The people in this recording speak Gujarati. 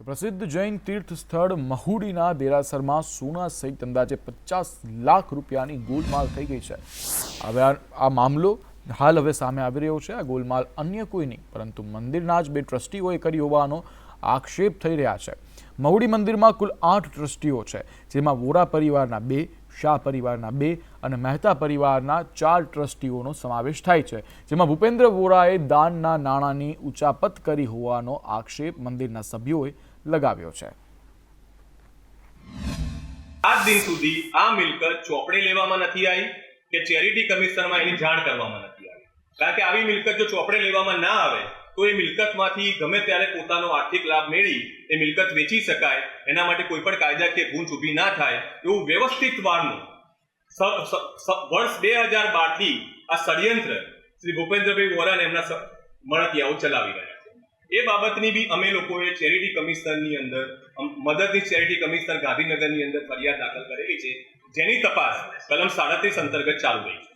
તો પ્રસિદ્ધ જૈન તીર્થ સ્થળ મહુડીના દેરાસરમાં સોના સહિત અંદાજે પચાસ લાખ રૂપિયાની ગોલમાલ થઈ ગઈ છે. હવે આ મામલો હાલ હવે સામે આવી રહ્યો છે. આ ગોલમાલ અન્ય કોઈ નહીં, પરંતુ મંદિરના જ બે ટ્રસ્ટીઓએ કરી હોવાનો આક્ષેપ થઈ રહ્યા છે. મહુડી મંદિરમાં કુલ આઠ ટ્રસ્ટીઓ છે, જેમાં વોરા પરિવારના બે શાહ પરિવારના બે અને મહેતા પરિવારના ચાર ટ્રસ્ટીઓનો સમાવેશ થાય છે. જેમાં ભૂપેન્દ્ર વોરાએ દાનના નાણાંની ઉચાપત કરી હોવાનો આક્ષેપ મંદિરના સભ્યોએ લગાવ્યો છે. આજ દિન સુધી આ મિલકત ચોપડે લેવામાં નથી આવી કે ચેરિટી કમિશનમાં એની જાણ કરવામાં નથી આવી. કારણ કે આવી મિલકત જો ચોપડે લેવામાં ના આવે તો એ મિલકતમાંથી ગમે ત્યારે પોતાનો આર્થિક લાભ મેળવી એ મિલકત વેચી શકાય, એના માટે કોઈ પણ કાયદાકીય ગૂંચ ઊભી ના થાય એવું વ્યવસ્થિત વારનું. વર્ષ બે હજાર બારથી આ ષડયંત્ર શ્રી ભૂપેન્દ્રભાઈ વોરાને એમના મળતિયાઓ ચલાવી રહ્યા છે. એ બાબતની બી અમે લોકોએ ચેરિટી કમિશનરની અંદર મદદથી ચેરિટી કમિશનર ગાંધીનગરની અંદર ફરિયાદ દાખલ કરેલી છે. જેની તપાસ કલમ સાડત્રીસ અંતર્ગત ચાલુ રહી છે.